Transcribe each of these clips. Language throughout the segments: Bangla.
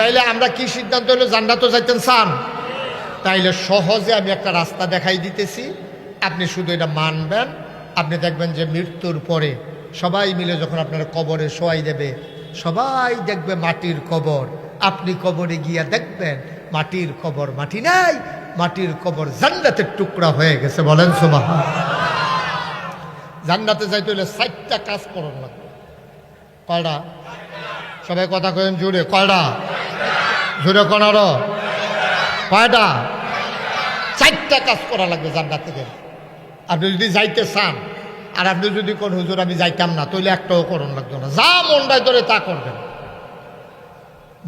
তাইলে আমরা কি সিদ্ধান্ত হলো? জান্নাতও যাইতেন চান তাইলে সহজে আমি একটা রাস্তা দেখাই দিতেছি। আপনি শুধু এটা মানবেন। আপনি দেখবেন যে মৃত্যুর পরে সবাই মিলে যখন আপনার কবরে শোয়াই দেবে, সবাই দেখবে মাটির কবর। আপনি কবরে গিয়া দেখবেন, মাটির কবর মাটি নাই, মাটির কবর জান্নাতের টুকরা হয়ে গেছে। বলেন সুবাহ জান্নাতে যাইতে হলে ষাটটা কাজ করুন লাগবে। কয়টা? সবাই কথা কেন জুড়ে কয়টা? জুড়ে কোনার কয়টা? চারটা কাজ করা লাগবে জান্নাত থেকে। আপনি যদি যাইতে চান, আর আপনি যদি কোন হুজুর, আমি যাইতাম না তাহলে একটাও করণ লাগতো না। যা মনটায় ধরে তা করবেন।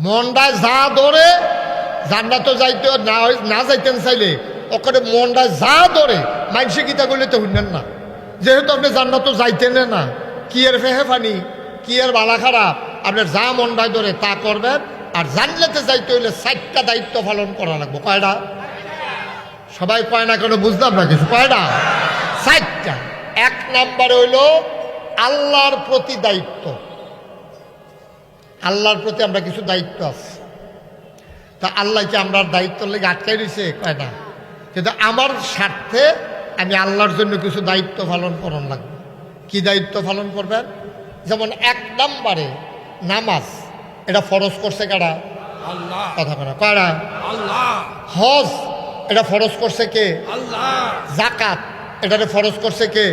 মনটায় যা ধরে জান্নাত যাইতে না না যাইতেন চাইলে ওখানে মনটায় যা ধরে, মানসিক গীতা করলে তো শুনলেন না। যেহেতু আপনি জান্নাত যাইতেন না, কি এর ফেহে ফানি কি এর বালা খারাপ, আপনার যা মনটায় ধরে তা করবেন আর জানলাতে যাইতে হইলে চারটা দায়িত্ব পালন করা লাগবে। কয়টা? সবাই কয় না কেন বুঝলাম না কিছু? কয়টা? চারটা এক নাম্বারে হইল আল্লাহর প্রতি দায়িত্ব। আল্লাহর প্রতি আমরা কিছু দায়িত্ব আছে। তা আল্লাহকে আমরা দায়িত্ব লেগে আটকাই দিছে? কয় না। কিন্তু আমার স্বার্থে আমি আল্লাহর জন্য কিছু দায়িত্ব পালন করার লাগবে। কি দায়িত্ব পালন করবেন? যেমন এক নম্বরে নামাজ। এটা ফরজ করছে কারা? কথা করা কারা হজ এটা ফরজ করছে কে? জাকাত এটারে ফরজ করছে কে?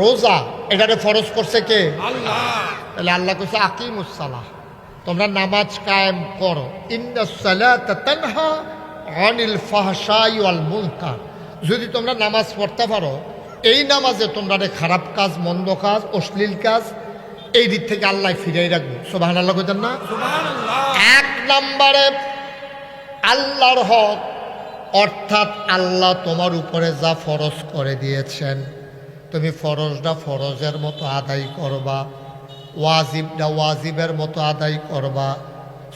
রোজা এটারে ফরজ করছে কে? আল্লাহ। তাহলে আল্লাহ কইছে আকিমুসালাহ তোমরা নামাজ কায়েম করো। তানহা অনিল ফাহশাই ওয়াল মুনকার। যদি তোমরা নামাজ পড়তে পারো এই নামাজে তোমরা খারাপ কাজ মন্দ কাজ অশ্লীল কাজ এই দিক থেকে আল্লাহ ফিরাই রাখবে। সোবাহান আল্লাহ কইতেন না? এক নম্বরে আল্লাহর হক অর্থাৎ আল্লাহ তোমার উপরে যা ফরজ করে দিয়েছেন তুমি ফরজটা ফরজের মতো আদায় করবা ওয়াজিবটা ওয়াজিবের মতো আদায় করবা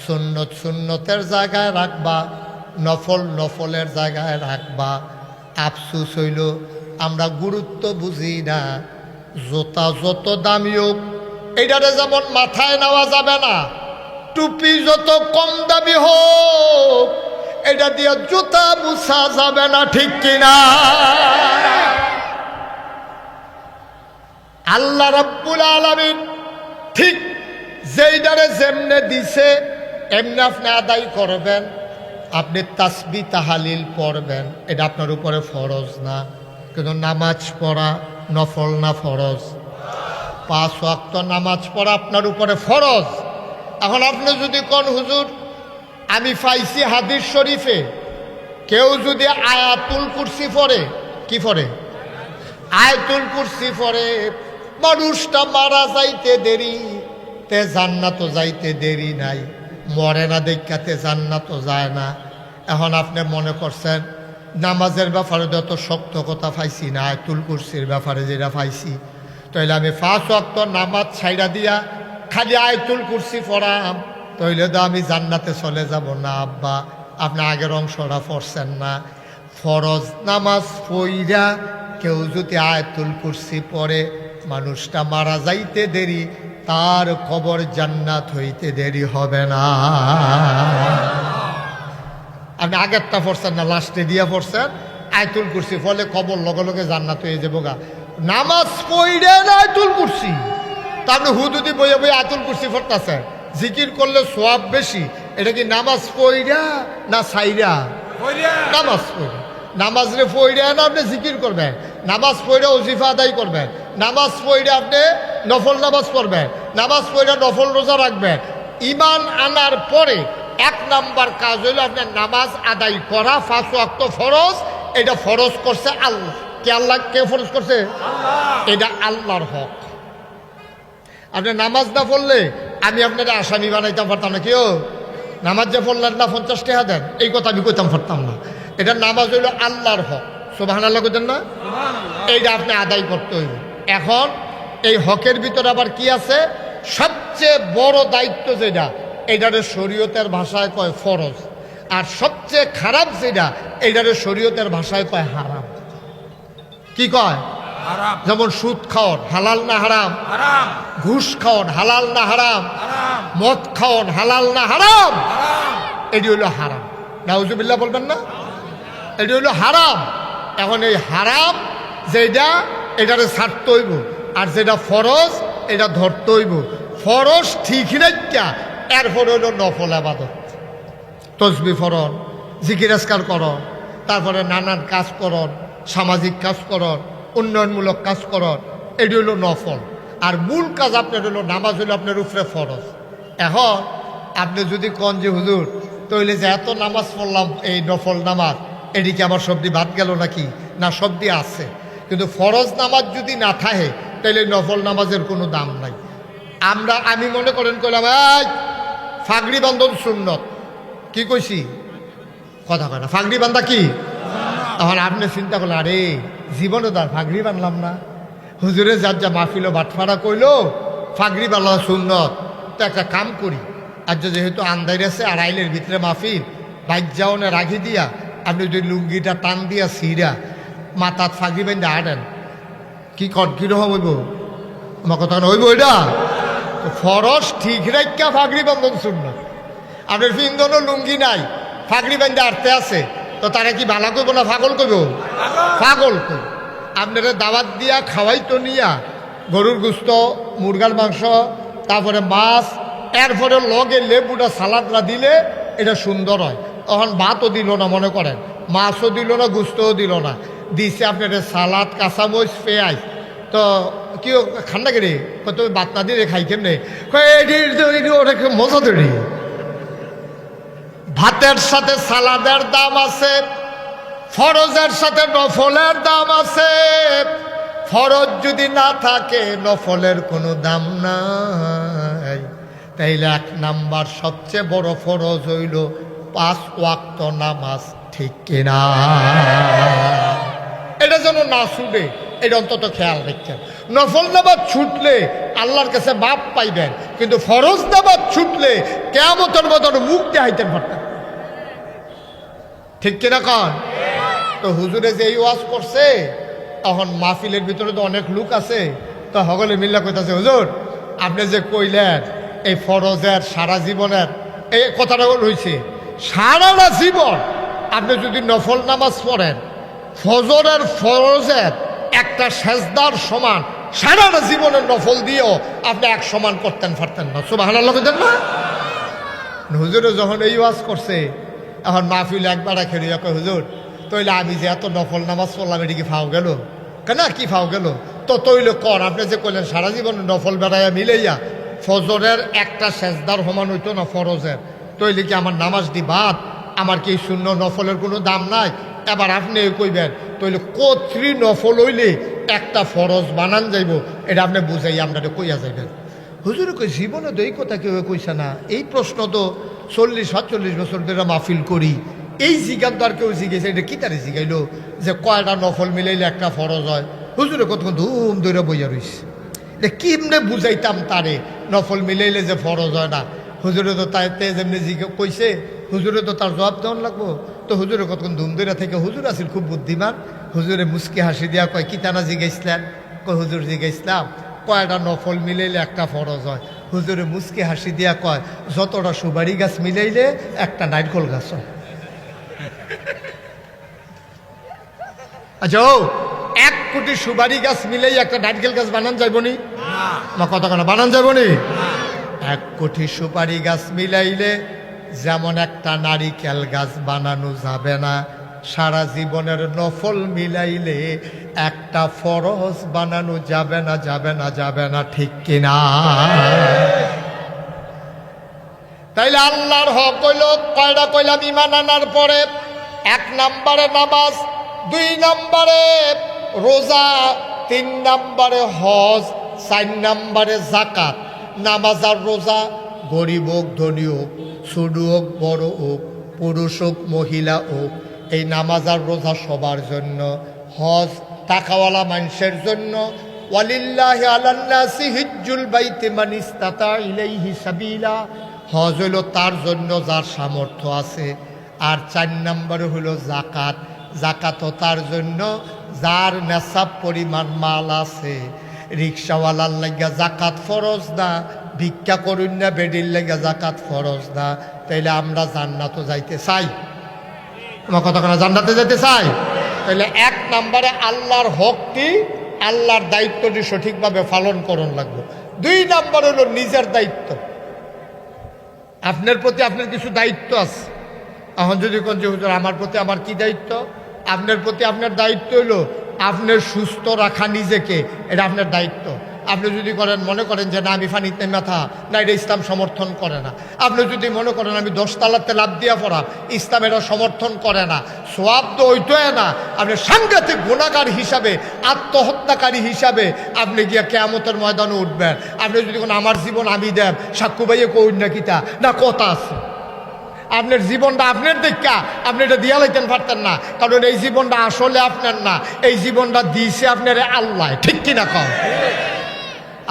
সুন্নত সুন্নতের জায়গায় রাখবা নফল নফলের জায়গায় রাখবা। আফসুস হইল আমরা গুরুত্ব বুঝি না জোতা যত দামি হোক এটারে যেমন মাথায় নেওয়া যাবে না, টুপি যত কম দামি হোক এটা দিয়ে জুতা মুছা যাবে না, ঠিক কিনা? আল্লাহ রাব্বুল আলামিন ঠিক যেইটারে যেমনে দিছে, এমনি আপনি আদায় করবেন, আপনি তাসবি তাহালিল পড়বেন, এটা আপনার উপরে ফরজ না। কিন্তু নামাজ পড়া নফল না ফরজ। পাঁচ ওয়াক্ত নামাজ পড়া আপনার উপরে ফরজ। এখন আপনি যদি কোন হুজুর, আমি পাইছি হাদিস শরীফে, কেউ যদি আয়াতুল কুরসি পড়ে, কি পড়ে? আয়াতুল কুরসি পড়ে, মানুষটা মারা যাইতে দেরি, তে জান্নাতও যাইতে দেরি নাই, মরে না দেখাতে জান্নাতও যায় না। এখন আপনি মনে করছেন, নামাজের ব্যাপারে যত শক্ত কথা পাইছি না, আয়াতুল কুরসির ব্যাপারে যেটা পাইছি। তাইলে আমি ফাঁস অক্ত নামাজ ছাইড়া দিয়া খালি আয়তুল কুরসি পড়াম। তাইলে তো আমি জান্নাতে চলে যাব না, আব্বা। আপনি আগের অংশটা পড়ছেন না। ফরজ নামাজ পইরা কেউ যদি আয়তুল কুরসি পড়ে, মানুষটা মারা যাইতে দেরি, তার খবর জান্নাত হইতে দেরি হবে না। আপনি আগেরটা পড়ছেন না, লাস্টে দিয়া পড়ছেন? আয়তুল কুরসি ফলে খবর লগে লগে জান্নাত হয়ে যাব গা নামাজ পইরে না আয়তুল কুরসি। তা আপনি হুদুদি বইয়ে বইয়ে আয়তুল কুরসি পড়তেছে। জিকির করলে সোয়াব বেশি। এটা কি নামাজ পইরা না সাইরা নামাজ পড়ে। নামাজ রে পড়ে না আপনি জিকির করবেন। নামাজ পড়ে ওজিফা আদায় করবেন। নামাজ পড়ে আপনি নফল নামাজ পড়বেন। নামাজ পড়ে নফল রোজা রাখবেন। ইমান আনার পরে এক নাম্বার কাজ হইল আপনার নামাজ আদায় করা ফাঁস ওয়াক্ত ফরজ। এটা ফরজ করছে আল্লাহ। কে আল্লাহ কে ফরজ করছে? এটা আল্লাহর হক। আপনি নামাজ না পড়লে আমি আপনাকে আসামি বানাইতে পারতাম না কেউ নামাজ যে পড়লেন না পঞ্চাশ টাকা দেন এই কথা আমি কইতাম পারতাম না। এটা নামাজ হইল আল্লাহর হক। সোবাহান আল্লাহ কইতেন না? এইটা আপনি আদায় করতে হইব। এখন এই হকের ভিতরে আবার কি আছে? সবচেয়ে বড় দায়িত্ব যেটা এইটারে শরীয়তের ভাষায় কয় ফরজ। আর সবচেয়ে খারাপ যেটা এইটারে শরীয়তের ভাষায় কয় হারাম। কি কয়? যেমন সুদ খাওয়ার হালাল না হারাম? ঘুষ খাওয়ান হালাল না হারাম? মদ খাওন হালাল না হারাম? এটি হইল হারাম। নাউজুবিল্লাহ বলবেন না? এটি হইল হারাম। এখন এই হারাম যেটা এটারে ছাড়তে হইব আর যেটা ফরজ এটা ধরতে হইব ফরজ ঠিক রাখা এরপর হইল নফল আবাদত। তসবি ফরন জিকিরাজকার করন তারপরে নানান কাজ করন সামাজিক কাজ করন উন্নয়নমূলক কাজ করন এটি হলো নফল। আর মূল কাজ আপনার হলো নামাজ হলো আপনার উপরে ফরজ। এখন আপনি যদি কন যে, হুজুর তৈলে যে এত নামাজ পড়লাম এই নফল নামাজ এদিকে আমার সবজি বাদ গেল নাকি? না সবজি আছে। কিন্তু ফরজ নামাজ যদি না থাকে তাহলে নফল নামাজের কোনো দাম নাই। আমরা, আমি মনে করেন, কইলাম, এই, ফাগড়ি বন্ধন সুন্নত। কি কইছি? কথা কয় না। ফাগড়ি বান্ধা কি? তখন আপনি চিন্তা করলেন, আরে জীবনে তার ফাগড়ি বানলাম না। হুজুরে যার যা মাহফিল বাটফাড়া কইলো ফাগড়ি বানলা সুন্নত। তো একটা কাম করি আর যেহেতু আন্দাইর আছে, আর আইলের ভিতরে মাহফিল, বাইক যাওনে রাখি দিয়া, আপনি যদি লুঙ্গিটা টান দিয়া সিরা মাথাত ফাগড়ি বেঁধে আটেন কি কর কীরকম হইব? আমার কথা হইব এটা? ফরস ঠিক রাখা ফাগড়ি বন্ধন শূন্য আপনার ফিন্দনও লুঙ্গি নাই ফাগড়ি বেঁধে আটতে আছে। তো তারা কি ভালা করব না ফাগল করব ফাগল কই? আপনারা দাওয়াত দিয়া খাওয়াই তো নিয়া গরুর গুস্ত, মুরগার মাংস, তারপরে মাছ, এরপরে লগে লেবুটা সালাদরা দিলে এটা সুন্দর হয়। তখন ভাতও দিল না মনে করেন, মাছও দিল না, গুস্তও দিল না। দিছে আপনার সালাদ, কাঁচামরিচ, পেঁয়াজ। তো কি খান্না কেড়ে তুমি বাত না দিয়ে খাই কেমনে? ওটা মজা তৈরি ভাতের সাথে সালাদের দাম আছে, ফরজের সাথে নফলের দাম আছে। ফরজ যদি না থাকে, নফলের কোনো দাম নাই। তাইলে এক নাম্বার সবচেয়ে বড় ফরজ হইল পাঁচ ওয়াক্ত নামাজ, ঠিক কিনা? এটা যেন না ছুটে এটা অন্তত খেয়াল রাখছেন। নফল নামাজ ছুটলে আল্লাহর কাছে বাপ পাইবেন, কিন্তু ফরজ নামাজ ছুটলে কেমতের মতন মুখ দেখাইতেন পারতেন ঠিক কিনা কন? তো হুজুরে যে এই ওয়াজ করছে, তখন মাহফিলের ভিতরে তো অনেক লোক আছে, তো সকলে মিল্লা কইতাছে, হুজুর, আপনি যে কইলেন এই ফরজের সারা জীবনের এই কথাটা রয়েছে সারাটা জীবন আপনি যদি নফল নামাজ পড়েন, ফজরের ফরজের একটা সেজদার সমান সারাটা জীবনের নফল দিয়েও আপনি এক সমান করতেন পারতেন না। সুবাহ না? হুজুরে যখন এই ওয়াজ করছে এখন মাহফিল একবার খেলি কয়, হুজুর তৈলে আমি যে এত নফল নামাজ পড়লাম, এটি কি ফাও গেল? কেনা কি ফাও গেল? তো তৈলে কর, আপনি যে কইলেন, সারা জীবন নফল বেড়াইয়া মিলাইয়া ফজরের একটা সেজদার সমান হইতো না, ফরজের। তৈলে কি আমার নামাজ দি বাদ? আমার কি শূন্য নফলের কোনো দাম নাই? এবার আপনি কইবেন তৈলে কত্রি নফল হইলে একটা ফরজ বানান যাইব, এটা আপনি বুঝাই আমরা কইয়া যাইবেন। হুজুর কই জীবনে তো কথা কেউ কইছে না। এই প্রশ্ন তো চল্লিশ, সাতচল্লিশ বছর ধরে মাহফিল করি। এই জিজ্ঞান তো আর কেউ জিজ্ঞেস এটা কি তারে জিগাইলো? যে কয়টা নফল মিলাইলে একটা ফরজ হয়। হুজুরে কতক্ষণ ধুম ধরে বইয়া রইছে। এটা কেমনে বুঝাইতাম তারে? নফল মিলাইলে যে ফরজ হয় না। হুজুরে তো তাই তে যেমনি জিজ্ঞে কইছে, হুজুরে তো তার জবাব দেওয়ান লাগবো। তো হুজুরে কতক্ষণ ধুম ধরে থেকে হুজুর আছিল, খুব বুদ্ধিমান। হুজুরে মুসকি হাসি দিয়া কয়, কি তানা জিগাইছিলেন? কয়, হুজুর জিগাইছিলাম। কয়টা নফল মিলাইলে একটা ফরজ হয়? হুজুরে মুসকি হাসি দিয়া কয়, যতটা সুবারি গাছ মিলাইলে একটা নারকল গাছ আচ্ছা এক কোটি সুবারি গাছ মিলেই একটা নারকেল গাছ বানান যাইবনি? না না কত কেন বানান যাইবনি? এক কোটি সুপারি গাছ মিলাইলে যেমন একটা নারিকেল গাছ বানানো যাবে না সারা জীবনের নফল মিলাইলে একটা ফরজ বানানো যাবে না যাবে না যাবে না, ঠিক কিনা? তাইলে আল্লাহর হক কইল কয়টা কইলাম ইমান আনার পরে? এক নম্বরে নামাজ, দুই নম্বরে রোজা, তিন নম্বরে হজ, চার নম্বরে জাকাত নামাজ আর রোজা গরিব হোক, ধনী হোক, ছোট হোক, বড় হোক, পুরুষ হোক, মহিলা হোক এই নামাজ আর রোজা সবার জন্য, হজ টাকাওয়ালা মানুষের জন্য বাইতি হজ হইল তার জন্য যার সামর্থ্য আছে। আর চার নম্বরে হলো জাকাত জাকাতও তার জন্য, যার নেশাব পরিমাণ মাল আছে। রিক্সাওয়ালার লাগিয়া জাকাত ফরজ না, ভিক্ষা করুন না, বেডির লেগে জাকাত ফরজ না। তাইলে আমরা জান্নাত যাইতে চাই। আমার কথা কেন জান্নাতে যেতে চাই তাহলে এক নম্বরে আল্লাহর হকটি আল্লাহর দায়িত্বটি সঠিকভাবে পালন করণ লাগবে। দুই নম্বর হলো নিজের দায়িত্ব। আপনার প্রতি আপনার কিছু দায়িত্ব আছে। এখন যদি কোন হুজুর, আমার প্রতি আমার কি দায়িত্ব? আপনার প্রতি আপনার দায়িত্ব হলো আপনার সুস্থ রাখা নিজেকে। এটা আপনার দায়িত্ব। আপনি যদি করেন, মনে করেন যে না, আমি ফানিতে মাথা না এটা ইসলাম সমর্থন করে না। আপনি যদি মনে করেন, আমি দশতলাতে লাভ দিয়া পড়া, ইসলাম এটা সমর্থন করে না। সোয়াব তো ওইটাই না। আপনি সাংঘাতিক গুণাগার হিসাবে, আত্মহত্যাকারী হিসাবে আপনি গিয়া কেয়ামতের ময়দানে উঠবেন। আপনি যদি কোন, আমার জীবন আমি দেব। সাক্ষু ভাইয়ে কইন না কিতা? না, কথা আছে। আপনার জীবনটা আপনার দেখা। আপনি এটা দিয়া লাইতেন পারতেন না। কারণ এই জীবনটা আসলে আপনার না। এই জীবনটা দিয়েছে আপনার আল্লাহ। ঠিক কিনা কম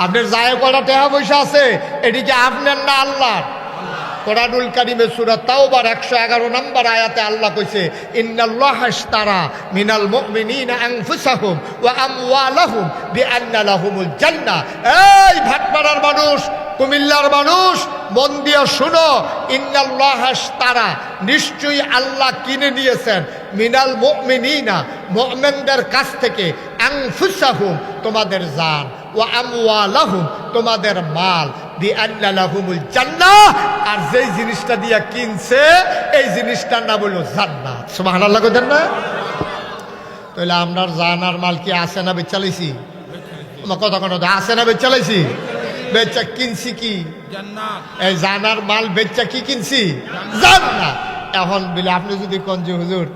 আপনার যায় কটা টেহা পয়সা আছে? এটিকে আপনার না আল্লাহর? কোরআনুল কারিমে সুরাত তাওবার একশো এগারো নম্বর আয়াতে আল্লাহ কইছে, ইন্নাল্লাহ ইশতারা মিনাল মুমিনিনা আনফুসাহুম ওয়া আমওয়ালাহুম বিআন্না লাহুমুল জান্নাহ এই ভাটপাড়ার মানুষ, কুমিল্লার মানুষ, মন দিয়ে শুনো, ইন্নাল্লাহ ইশতারা, নিশ্চয়ই আল্লাহ কিনে নিয়েছেন মিনাল মুমিনিনা, মুমিনদের কাছ থেকে আনফুসাহুম তোমাদের জান। ও আমওয়ালাহুম তোমাদের মাল। বি আল্লাহুমুল জান্নাহ আর যেই জিনিসটা দিয়া কিনছে এই জিনিসটার নাম হলো জান্নাত। সুবহানাল্লাহ কইতেন না? তাহলে আমরার জান আর মাল কি আছে না বেচালাইছি আমার কথা কোনো আছে না বেচালাইছি বেচা কিনছি কি? এই জানার মাল বেচা কি কিনছি? জান না এখন বলে আপনি যদি কোন যে হুজুর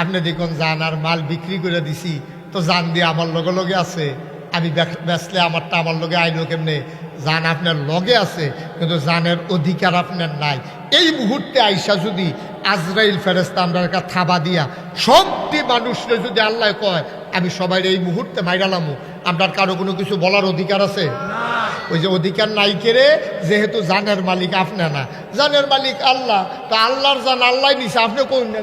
আপনি দেখুন জানার মাল বিক্রি করে দিছি তো জান দিয়ে আমার লগে লগে আছে। আমি বেচ- বেচলে আমারটা আমার লগে আইলো কেমনে? জান আপনার লগে আছে কিন্তু জানের অধিকার আপনার নাই। এই মুহূর্তে আইসা যদি আজরাইল ফেরেস্তা আমরা একটা থাবা দিয়া সবটি মানুষরে যদি আল্লাহ কয় আমি সবাই এই মুহূর্তে মাইরালামু আপনার কারও কোনো কিছু বলার অধিকার আছে? ওই যে অধিকার নাই কেড়ে যেহেতু জানের মালিক আপনি না। জানের মালিক আল্লাহ তো আল্লাহর জান আল্লাহ নিছে আপনি কোন না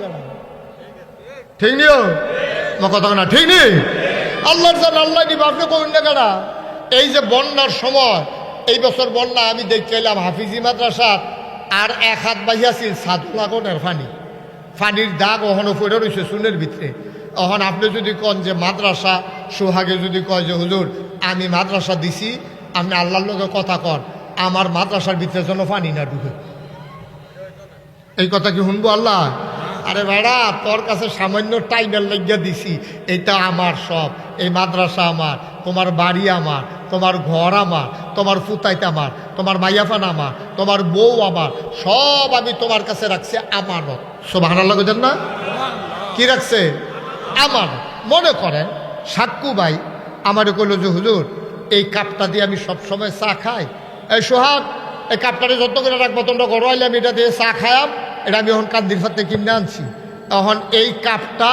ঠিক নিও কথা না। ঠিক নেই আল্লাহর জান আল্লাহ নিব আপনি কোন না কেন এই যে বন্যার সময়, এই বছর বন্যা, আমি দেখতে এলাম হাফিজি মাদ্রাসার, আর এক হাত বাহিয়াছিল সাধু লাগনের ফানি। ফানির দাগ ওহনো পড়ে রয়েছে সুনের ভিতরে। অহন আপনি যদি কন যে মাদ্রাসা, সোহাগে যদি কয় যে, হুজুর, আমি মাদ্রাসা দিছি, আপনি আল্লাহর লোকে কথা কর আমার মাদ্রাসার ভিতরে যেন পানি না ঢুকে। এই কথা কি শুনব আল্লাহ? আরে বেড়া, তোর কাছে সামান্য টাইমের লাগিয়া দিছি। এটা আমার সব, এই মাদ্রাসা আমার, তোমার বাড়ি আমার, তোমার ঘর আমার, তোমার ফুতাইত আমার, তোমার মাইয়াফান আমার, তোমার বউ আমার, সব আমি তোমার কাছে রাখছি আমানত। সব হারার লাগেন না? কি রাখছে? আমার মনে করেন, সাক্কু ভাই আমার কইল যে, হুজুর, এই কাপটা দিয়ে আমি সব সময় চা খাই। এই সোহাগ, এই কাপটারে যত করে রাখব, তোমরা আইলে আমি এটা দিয়ে চা খায়াম। এটা আমি এখন কান্দির ফাতে কিনে আনছি। এখন এই কাপটা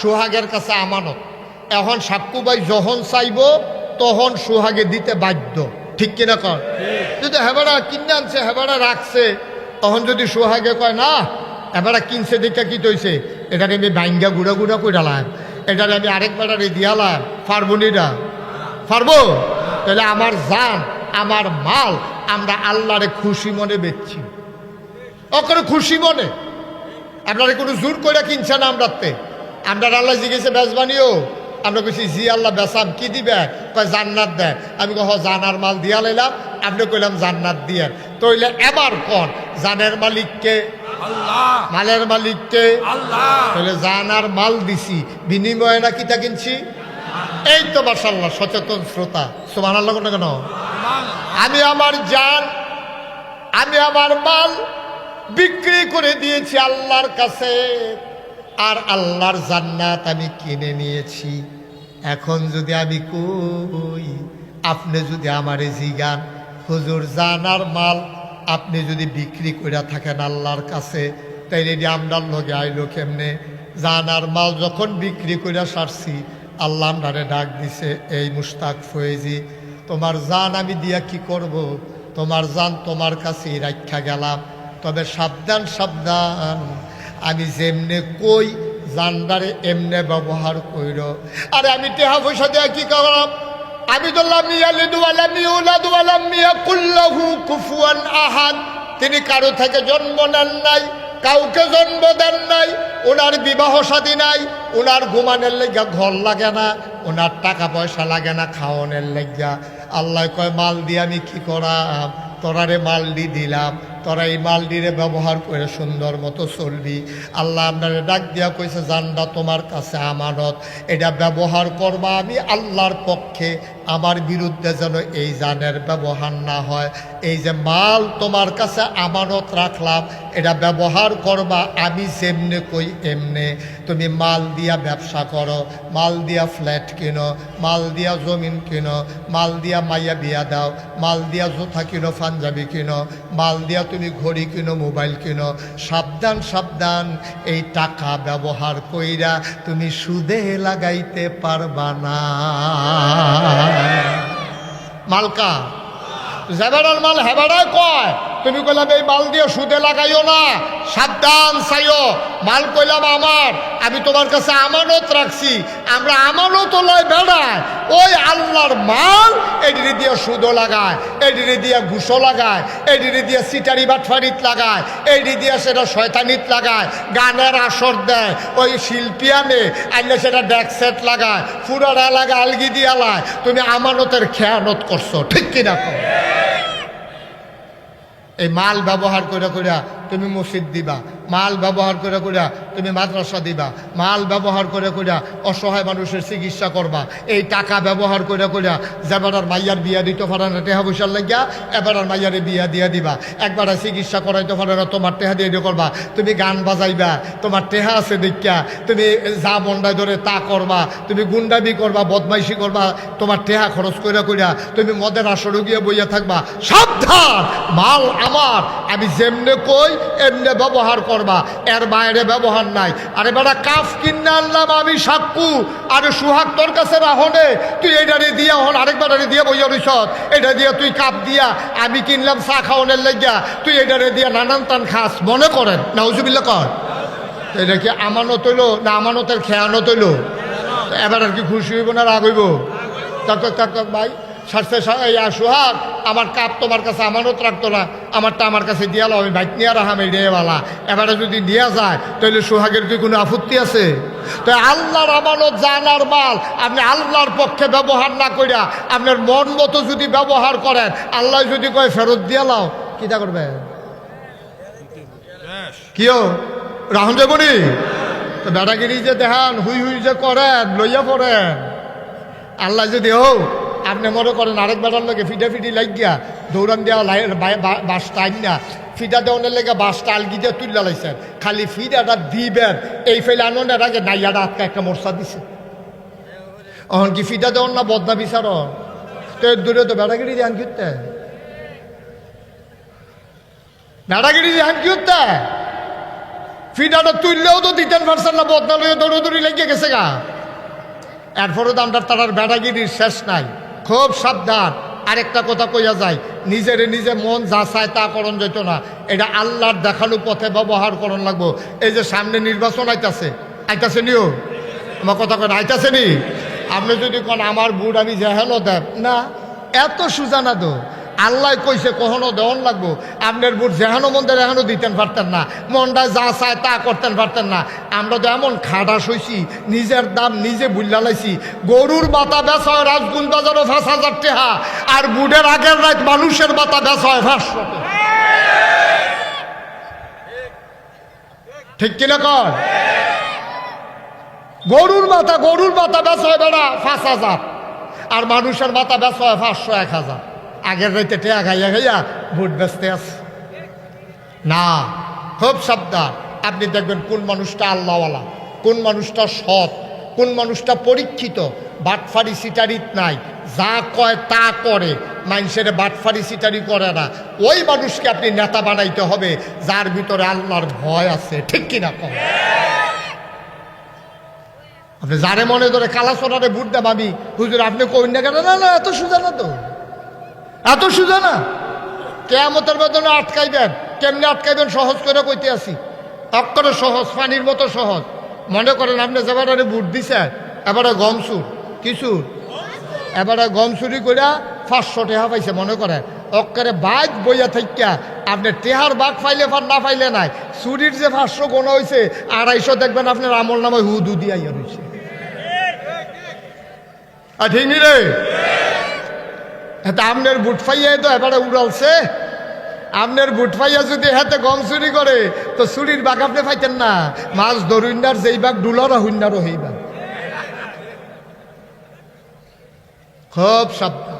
সোহাগের কাছে আমানত। এখন সাক্কু ভাই যখন চাইব, তখন সোহাগে দিতে বাধ্য। ঠিক কিনা কর যদি হেবারা কিনে আনছে হেবারা রাখছে, তখন যদি সোহাগে কয়, না এবারে কিনছে দেখা কি তৈছে? এটারে আমি বাইঙ্গা গুড়া গুড়া করে ডালাম এটারে আমি আরেক বেড়ারে দিয়ালাম পারব? তাহলে আমার জান, আমার মাল, আমরা আল্লাহরে খুশি মনে বেচছি। ওখানে খুশি মনে। আপনারা কোনো জোর করে কিনছে না আমরাতে আমরা আল্লাহ জিজ্ঞেসে বেচবানিও আমরা কইছি জি আল্লাহ বেসাম কি দিবে? কয় জান্নাত দেয় আমি কহ জানার মাল দিয়া লাইলাম। আপনি কইলাম জান্নাত দিয়ে তইলে এবার কন? জানের মালিককে? মালের মালিককে? তাহলে জানার মাল দিছি। বিনিময়ে না কিতা কিনছি? এই তো মার্শাল্লাহ সচেতন শ্রোতা। সোমান আল্লাহ কেন? আমি আমার জান আমি আমার মাল বিক্রি করে দিয়েছি আল্লাহর কাছে। আর আল্লাহর জান্নাত আমি কিনে নিয়েছি। এখন যদি আমি কই, আপনি যদি আমারে জিগান, হুজুর জানার মাল, আপনি যদি বিক্রি করে থাকেন আল্লাহর কাছে তাই রেডি আমরার লগে আইলো কেমনে? জানার মাল যখন বিক্রি করে সারছি, আল্লাহ আমরারে ডাক দিছে, এই মুস্তাক ফয়েজি, তোমার জান আমি দিয়া কি করব। তোমার জান তোমার কাছেই রাখা গেলাম। তবে সাবধান সাবধান। আমি যেমনে কই জানদারে এমনে ব্যবহার কইর। আরে আমি টেহা পয়সা দেওয়া কি করলাম? আমি তো লামিয়ালিদু আলাম ইউলাদু আলাম ইয়াকুল্লাহু কুফুয়ান আহাদ। তিনি কারও থেকে জন্ম নেন নাই, কাউকে জন্ম দেন নাই, ওনার বিবাহ শাদী নাই, ওনার ঘুমানের লেগা ঘর লাগে না, ওনার টাকা পয়সা লাগে না খাওয়ানোর লেগা। আল্লাহ কয়, মাল দিয়ে আমি কি করাম? তোরারে মাল দি দিলাম। তোরা এই মালডিরে ব্যবহার করে সুন্দর মতো চলবি। আল্লাহ আপনার ডাক দিয়া কইছে জানডা তোমার কাছে আমানত। এটা ব্যবহার করবা আমি আল্লাহর পক্ষে। আমার বিরুদ্ধে যেন এই জানের ব্যবহার না হয়। এই যে মাল তোমার কাছে আমানত রাখলাম, এটা ব্যবহার করবা আমি যেমনে কই এমনে। তুমি মাল দিয়া ব্যবসা করো, মাল দিয়া ফ্ল্যাট কিনো, মাল দিয়া জমিন কিনো, মাল দিয়া মাইয়া বিয়া দাও, মাল দিয়া জোথা কিনো, পাঞ্জাবি কিনো, মাল দিয়া তুমি ঘড়ি কিনো, মোবাইল কিনো। সাবধান সাবধান, এই টাকা ব্যবহার কইরা তুমি সুদে লাগাইতে পারবা না। মালকা। জেবেড়ার মাল হেবেড়ায় কয়, তুমি কইলাম এই মাল দিয়ে সুদে লাগাইও না, সাবধান চাইও মাল কইলাম আমার, আমি তোমার কাছে আমানত রাখছি, আমরা আমানত লয় বেড়ায় ওই আল্লাহর মাল এডিরে দিয়ে সুদও লাগায় এডিরে দিয়ে ঘুষো লাগায় এডিরে দিয়ে সিটারি বাটফারিত লাগায় এডি দিয়ে সেটা শয়তানিত লাগায়, গানের আসর দেয়, ওই শিল্পী আনে আনলে সেটা ডেক সেট লাগায়, ফুরারা লাগায়, আলগি দিয়া লায়, তুমি আমানতের খেয়ানত করছ, ঠিক কিনা এই মাল ব্যবহার করে করে তুমি মসজিদ দিবা, মাল ব্যবহার করে করে তুমি মাদ্রাসা দিবা, মাল ব্যবহার করে করে অসহায় মানুষের চিকিৎসা করবা, এই টাকা ব্যবহার করে করে যেবারার মাইয়ার বিয়া দিতে পারে টেহা পয়সার লাগিয়া এবারার মাইয়ারে বিয়া দিয়া দিবা, একবার চিকিৎসা করাইতে পারে না তোমার টেহা দিয়ে করবা, তুমি গান বাজাইবা, তোমার টেহা আছে দেখিয়া, তুমি যা বন্ডায় ধরে তা করবা, তুমি গুন্ডাবি করবা, বদমাইশি করবা, তোমার টেহা খরচ করে কইরা তুমি মদের আসর গিয়ে বইয়া থাকবা, সাবধান, মাল আমার, আমি যেমনে কই এমনে ব্যবহার করবা, এর বাইরে ব্যবহার নাই। আরে বেটা, কাফ কিনে আনলাম আমি সাক্কু। আরে সুহাগ, তোর কাছে রাহনে তুই এইটারে দিয়া হন, আরেকবারে দিয়া বইয়া রইস এটা দিয়া তুই কাপ দিয়া, আমি কিনলাম চা খাওয়ানোর লাগিয়া। তুই এইটারে দিয়া নানান তান খাস, মনে করেন। না হুজুবিল্লা কর। এটা কি আমানত হইল না আমানতের খেয়ানত হইল? এবার আর কি খুশি হইব না রাগ হইব? তাক ভাই। সারছে সোহাগ, আমার কাপ তোমার কাছে আমানত রাখতো না, আমারটা আমার কাছে দিয়ালো আমি বাইক নিয়ে রাখাম এই রেওয়ালা। এবারে যদি নিয়ে যায় তাহলে সোহাগের কি কোনো আপত্তি আছে? তো আল্লাহর আমানত জানার মাল, আপনি আল্লাহর পক্ষে ব্যবহার না করিয়া আপনার মন মতো যদি ব্যবহার করেন, আল্লাহ যদি কয়, ফেরত দিয়ে লাও কিটা করবে? কিও রাহুল যাবনি তো বেড়াগিরি যে দেখান, হুই হুই যে করেন, লইয়া পড়েন। আল্লাহ যদি হোক আপনি মনে করেন আরেক বেড়ার লোকে ফিটা ফিটি লাগিয়া দৌড়ান দেওয়া বাস টাইম না। ফিটা দেওয়ানের লেগে বাসটা আলগি দিয়ে তুললা লাইছেন। খালি ফিডাটা দিবেন। এই ফেলে আনন্দের আগে নাইয়াটা আটকা একটা মোর্চা দিছে। অহন কি ফিটা দেওয়ার না বদনা বিচার তো দূরে তো বেড়াগিরি ধ্যান করতে। বেড়াগিরি ধ্যান করতে। ফিডাটা তুললেও তো দিতেন পারছেন না, বদনা লইয়া দৌড়দৌড়ি লেগে গেছে গা। এরপরে তো আমরা তার বেড়াগিরির শেষ নাই। খুব সাবধান। আরেকটা কথা কইয়া যায়, নিজের নিজে মন যা চায় তা করণ যেত না। এটা আল্লাহর দেখানো পথে ব্যবহার করণ লাগবো। এই যে সামনে নির্বাচন আইতাছে আইতাছে নিও? আমার কথা কেন আইতাছে নি? আপনি যদি কোন, আমার বুট আমি জেহেনও দেব? না, এত সুজা না তো। আল্লাহ কইছে, কখনো দেওয়ান লাগবো। আপনার বুট যেহানো মন্দির এখনও দিতেন পারতেন না। মনটা যা চায় তা করতেন পারতেন না। আমরা তো এমন খাটাস হইছি, নিজের দাম নিজে বুল্লা লাইছি। গরুর বাতা বেচ হয় রাজগুল বাজারও পাঁচ হাজার টেহা, আর বুটের আগের রাত মানুষের বাতা বেচ হয় পাঁচশো ঠিক কিনা কর গরুর মাথা গরুর মাথা বেচ হয় বেড়া পাঁচ হাজার, আর মানুষের মাথা বেচ হয় পাঁচশো এক হাজার। আগের রাইতে টেয়া খাইয়া খাইয়া ভোট বেচতে আছে। না, খুব সাবধান। আপনি দেখবেন কোন মানুষটা আল্লাহওয়ালা, কোন মানুষটা সৎ, কোন মানুষটা পরীক্ষিত। বাটফারি সিটারিত নাই, যা কয় তা করে। মানুষের বাটফারি সিটারি করে না। ওই মানুষকে আপনি নেতা বানাইতে হবে, যার ভিতরে আল্লাহর ভয় আছে। ঠিক কিনা কম আপনি যারে মনে ধরে কালাচরারে বুট দেব আমি, হুজুর, আপনি কইন না কেন? না না, এত সুজা না তো। এত সুজা না? কেয়ামতের বেদনে আটকাইবেন? কেমনি আটকাইবেন? সহজ করে কইতে আসি অক্ষরে সহজ, পানির মতো সহজ। মনে করেন আপনি যেবারে বুট দিছে, এবারে গম সুর কি সুর? এবারে গম চুরি করে পাঁচশো টেহা পাইছে, মনে করে অক্কারে বাজ বইয়া থাকিয়া আপনি টেহার বাঘ পাইলে ফার না পাইলে নাই। চুরির যে পাঁচশো গোনা হয়েছে আড়াইশো দেখবেন আপনার আমল নামে হু দু দিয়া রয়েছে আর ঠিক রে? এটা আপনার বুট ফাইয়া তো এবারে উড়ালছে। আপনার বুট ফাইয়া যদি হাতে গম চুরি করে, তো চুরির বাঘ আপনি পাইতেন না। মাছ ধরুইনার যেই বাঘ ডুলারও হইনারও হইবা খুব সাবধান।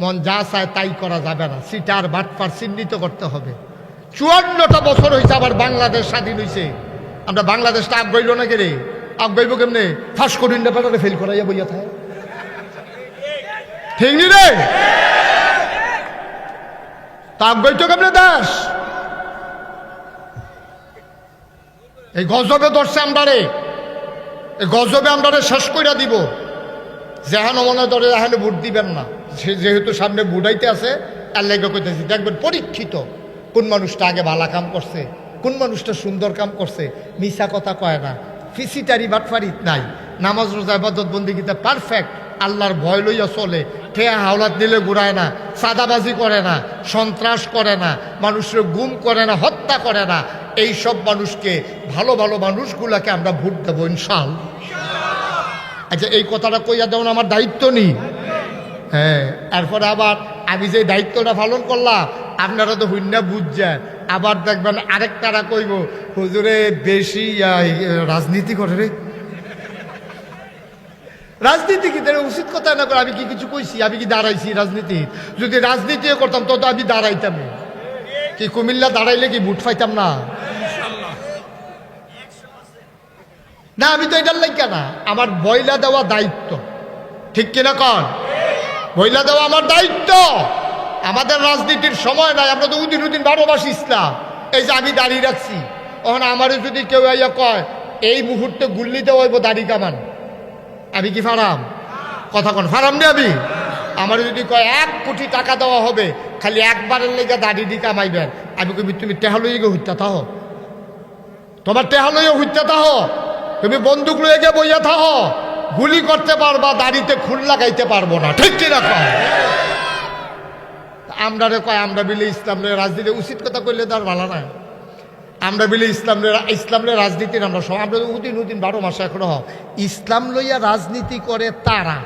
মন যা চায় তাই করা যাবে না। সিটার বাটপার চিহ্নিত করতে হবে। চুয়ান্নটা বছর হয়েছে আবার বাংলাদেশ স্বাধীন হয়েছে আমরা বাংলাদেশটা আগ গইল না রে? আগ গইব কেমনে? ফার্স্ট করিন না ফেল করাইয়া বইয়া থাকে। ঠিক নি রে? তা আগ গইতো কেমনে দাস এই গজবে ধরছে আমরারে। এই গজবে আমরারে শেষ কইরা দিব। যেহানো মনে ধরে এখানে ভোট দিবেন না। সে যেহেতু সামনে বুড়াইতে আছে আর লেগে দেখবেন পরীক্ষিত কোন মানুষটা আগে ভালো কাম করছে, কোন মানুষটা সুন্দর কাম করছে মিশা কথা কয় না। ফিসিটারি বাটফারিত নাই। নামাজ, রোজা, ইবাদত, বন্দিগিতে পারফেক্ট আল্লাহর ভয় লইয়া চলে। ঠেয়া হাওলাত দিলে ঘুরায় না সাদাবাজি করে না, সন্ত্রাস করে না, মানুষের গুম করে না, হত্যা করে না এই সব মানুষকে, ভালো ভালো মানুষগুলাকে আমরা ভোট দেবো ইনশাল আচ্ছা এই কথাটা কইয়া দেওয়ান আমার দায়িত্ব নেই। হ্যাঁ এরপরে আবার আমি যে দায়িত্বটা পালন করলাম, আপনারা তো হুন্যা বুঝছেন। আবার দেখবেন আরেক তারা কইব, হুজুরে বেশি রাজনীতি করে রে। রাজনীতি কি তাহলে উচিত কথা না করে আমি কি কিছু কইছি? আমি কি দাঁড়াইছি রাজনীতি? যদি রাজনীতিও করতাম, তো তো আমি দাঁড়াইতাম। কি কুমিল্লা দাঁড়াইলে কি বুট পাইতাম না? না, আমি তো এটার লাইকা না। আমার বইলা দেওয়া দায়িত্ব। ঠিক কিনা কন? বইলা দেওয়া আমার দায়িত্ব। আমাদের রাজনীতির সময় নাই। আমরা তো উদিন উদিন মাস ইসলাম। এই যে আমি দাঁড়িয়ে রাখছি। ওখানে আমারও যদি কেউ আইয়া কয়, এই মুহূর্তে গুল্লি দেওয়া হইব দাড়ি কামান। আমি কি ফারাম? কথা কন, ফারাম নি আমি। আমার যদি কয় এক কোটি টাকা দেওয়া হবে, খালি একবারের লেগে দাড়ি দি কামাইবেন। আমি কবি তুমি টেহালই গে হত্যা তাহ তোমার টেহালই হত্যা তাহ তুমি বন্দুক লয়ে গিয়ে বইয়া থাহ গুলি করতে পারবা, দাড়িতে খুন লাগাইতে পারব না। ঠিক কিনা কয় আমরা রে কয়, আমরা বিলে ইসলাম রাজনীতি, উচিত কথা কইলে তার ভালো না আমরা বলি ইসলাম রে ইসলাম রে রাজনীতির আমরা সব আমরা উদিন উদিন বারো মাসে এখনও হও। ইসলাম লইয়া রাজনীতি করে তারা।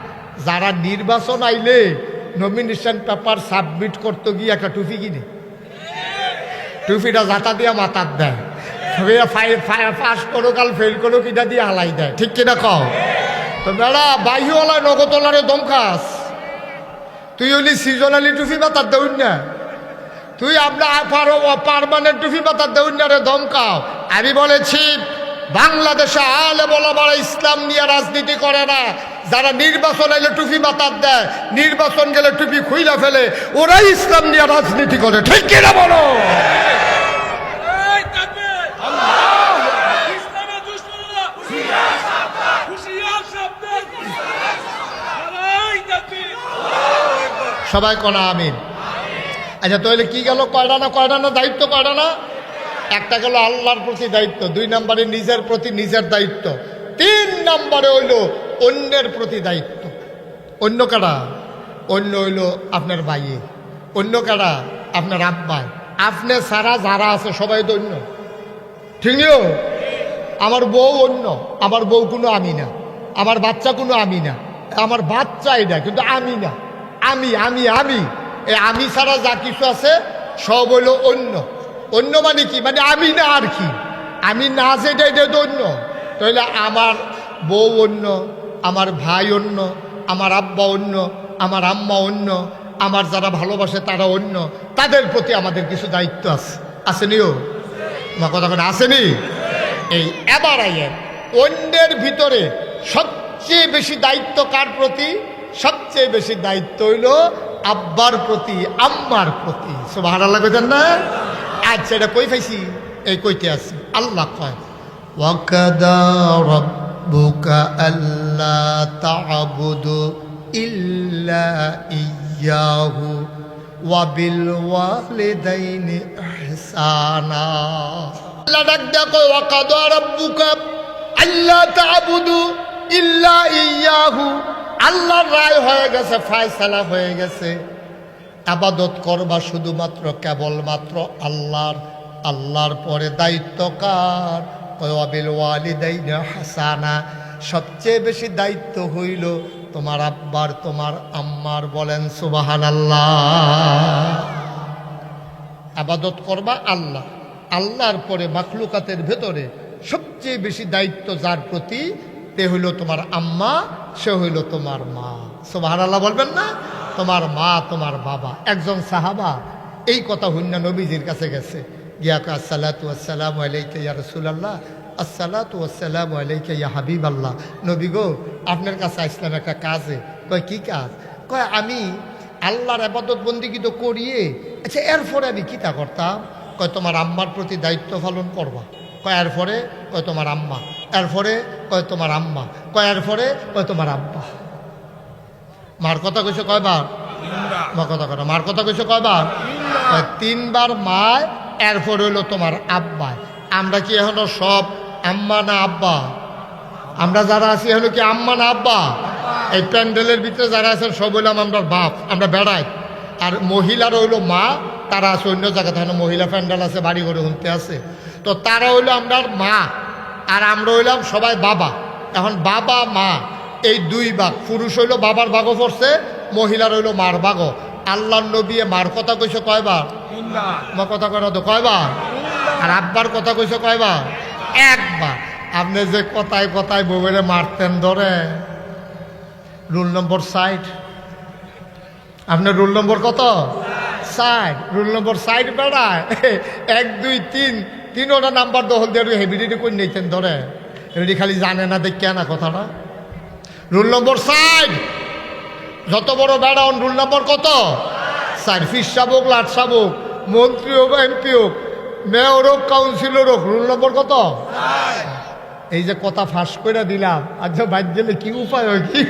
যারা নির্বাচন আইলে নমিনেশন পেপার সাবমিট করতে গিয়ে একটা টুপি কিনে। টুপিটা জাতা দিয়া মাথার দেয়। পাস করো, কাল ফেল করো, কিনা দিয়ে হালাই দেয়। ঠিক কিনা কও? তো বেড়া বাহিওয়ালায় নগতলারে দমকাস। তুই হলি সিজনালি টুপি মাথার দেউন না। তুই আপনার পারমানেন্ট টুপি মাথার দেউন না রে দমকাও আমি বলেছি বাংলাদেশে আলে বলা বড় ইসলাম নিয়ে রাজনীতি করে না। যারা নির্বাচন এলে টুপি মাথার দেয় নির্বাচন গেলে টুপি খুইলা ফেলে ওরাই ইসলাম নিয়ে রাজনীতি করে। ঠিক কিনা বলো! সবাই কনা আমিন। আচ্ছা তাহলে কি গেল? কয়টা না কয়টা না দায়িত্ব, কয়টা না? একটা গেল আল্লাহর প্রতি দায়িত্ব, দুই নম্বরে নিজের প্রতি নিজের দায়িত্ব, তিন নম্বরে হইল অন্যের প্রতি দায়িত্ব। অন্য কারা? অন্য হইল আপনার ভাইয়ে। অন্য কারা? আপনার আব্বাই। আপনি সারা যারা আছে, সবাই তো অন্য। ঠিক আমার বউ অন্য, আমার বউ কোনো আমি না। আমার বাচ্চা কোনো আমি না। আমার বাচ্চা এটা, কিন্তু আমি না। আমি আমি আমি। এই আমি ছাড়া যা কিছু আছে, সব হইল অন্য। অন্য মানে কি? মানে আমি না আর কি? আমি না যেটা, এটা তো অন্য। তাহলে আমার বউ অন্য, আমার ভাই অন্য, আমার আব্বা অন্য, আমার আম্মা অন্য, আমার যারা ভালোবাসে তারা অন্য। তাদের প্রতি আমাদের কিছু দায়িত্ব আছে। আসেনিও আমার কথা কোনো আসেনি এই এবার আইয়ের অন্যের ভিতরে সবচেয়ে বেশি দায়িত্ব কার প্রতি? সবচেয়ে বেশি দায়িত্ব হইল আব্বার প্রতি, আম্মার প্রতি। সুবাহার আল্লাহ কইতেন না? আচ্ছা এটা কই পাইছি? এই কইতে আছি আল্লাহ কয়, ওয়াকাদা রব্বুকা আল্লা তা'বুদু ইল্লা ইয়াহু ওয়াবিল ওয়ালিদাইনি ইহসানা। আল্লাহ ডাক দেখো ওয়াকাদা রব্বুকা আল্লা তা'বুদু ইল্লা ইয়াহু আল্লাহর রায় হয়ে গেছে, ফায়সালা হয়ে গেছে। আবাদত করবা শুধুমাত্র কেবলমাত্র আল্লাহর আল্লাহর পরে দায়িত্ব কার? হাসানা। সবচেয়ে বেশি দায়িত্ব হইল তোমার আব্বার, তোমার আম্মার বলেন সুবাহান আল্লাহ আবাদত করবা আল্লাহ। আল্লাহর পরে মাখলুকাতের ভেতরে সবচেয়ে বেশি দায়িত্ব যার প্রতি, তে হইল তোমার আম্মা সে হইল তোমার মা। সোবাহান আল্লাহ বলবেন না? তোমার মা, তোমার বাবা। একজন সাহাবা। এই কথা হুন্না নবীজির কাছে গেছে। গিয়া আসসালাতু আসসালাম আলাইকা ইয়া রাসূলুল্লাহ। আসসালাতু আসসালামু আলাইকা ইয়া হাবিব আল্লাহ নবী গো, আপনার কাছে আসলাম একটা কাজে। কয়, কি কাজ? কয়, আমি আল্লাহর আবাদত বন্দিগি তো করিয়ে আচ্ছা এরপরে আমি কিতা করতাম? কয়, তোমার আম্মার প্রতি দায়িত্ব পালন করবা। কয়, এরপরে? কয়, তোমার আম্মা। এরপরে কয় তোমার আম্মা? কয় এরপরে কয় তোমার আব্বা? মার কথা কইছে কয়বার? তিনবার। মা কথা কথা মার কথা কইছে কয়বার? কয় তিনবার মায় এরপরে হইল তোমার আব্বা আমরা কি এখনও সব আম্মা না আব্বা? আমরা যারা আছি এখনও কি আম্মা না আব্বা? এই প্যান্ডেলের ভিতরে যারা আছেন সব হইলাম আমরা বাপ আমরা বেড়াই। আর মহিলার হইল মা তারা আছে অন্য জায়গাতে। মহিলা প্যান্ডেল আছে বাড়ি ঘরে শুনতে আছে। তো তারা হইল আমরা মা। আর আমরা হইলাম সবাই বাবা। এখন বাবা, মা, এই দুই ভাগ। পুরুষ হইল বাবার ভাগও পড়ছে, মহিলার হইল মার ভাগও। আল্লাহ নবী মার কথা কইছে কয়বার? মা কথা কয় তো, কয়বার? আর আব্বার কথা কইছে কয়বার? একবার। আপনি যে কথায় কথায় বউয়েরে মারতেন ধরে। রুল নম্বর সাইড আপনার রুল নম্বর কত? সাইড রুল নম্বর সাইড বেড়ায়। এক, দুই, তিন। তিনোটা নাম্বার দখল দিয়ে হেভিডিটি করে নিয়েছেন ধরে? এটি খালি জানে না দেখে না কথাটা। রুল নম্বর সাইড যত বড় বেড়াউন রুল নম্বর কত? স্যার ফিস শাবক লাট শাবক মন্ত্রী হোক এমপি হোক মেয়র হোক কাউন্সিলর হোক রুল নম্বর কত? এই যে কথা ফাঁস করে দিলাম আচ্ছা বাদ গেলে কি উপায় হয় কি